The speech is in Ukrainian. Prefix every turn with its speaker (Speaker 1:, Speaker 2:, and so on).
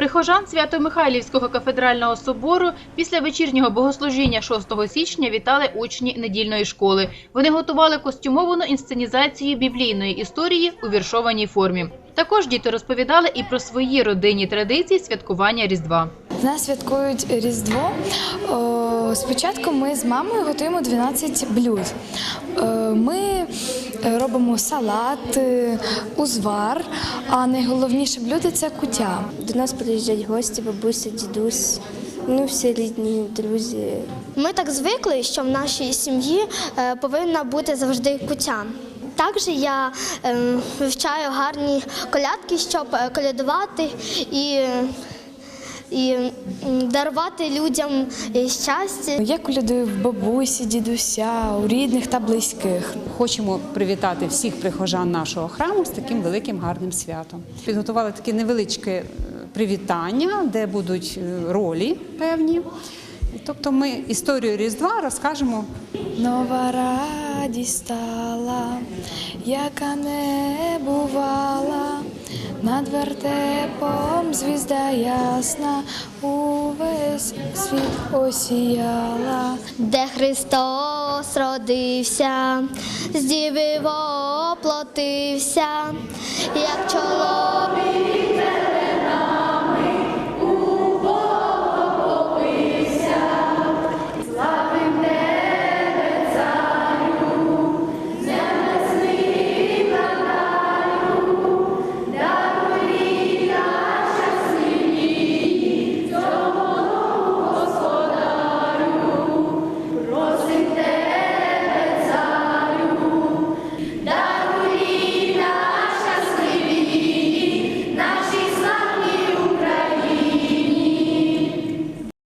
Speaker 1: Прихожан Свято-Михайлівського кафедрального собору після вечірнього богослужіння 6 січня вітали учні недільної школи. Вони готували костюмовану інсценізацію біблійної історії у віршованій формі. Також діти розповідали і про свої родинні традиції святкування Різдва.
Speaker 2: В нас святкують Різдво. Спочатку ми з мамою готуємо 12 блюд. Е, Ми робимо салат, е, узвар, а найголовніше блюдо це куття.
Speaker 3: До нас приїжджають гості, бабуся, дідусь, ну всі рідні, друзі.
Speaker 4: Ми так звикли, що в нашій сім'ї е, повинна бути завжди кутя. Також я е, вивчаю гарні колядки, щоб колядувати і, і дарувати людям е, щастя.
Speaker 2: Я колядую в бабусі, дідуся, у рідних та близьких.
Speaker 5: Хочемо привітати всіх прихожан нашого храму з таким великим гарним святом. Підготували таке невеличке е, привітання, де будуть е, ролі певні. Тобто ми історію Різдва розкажемо
Speaker 2: Нова радість стала, яка не бувала, над вертепом звізда ясна, увесь світ осіяла.
Speaker 4: Де Христос родився, з діви воплотився, як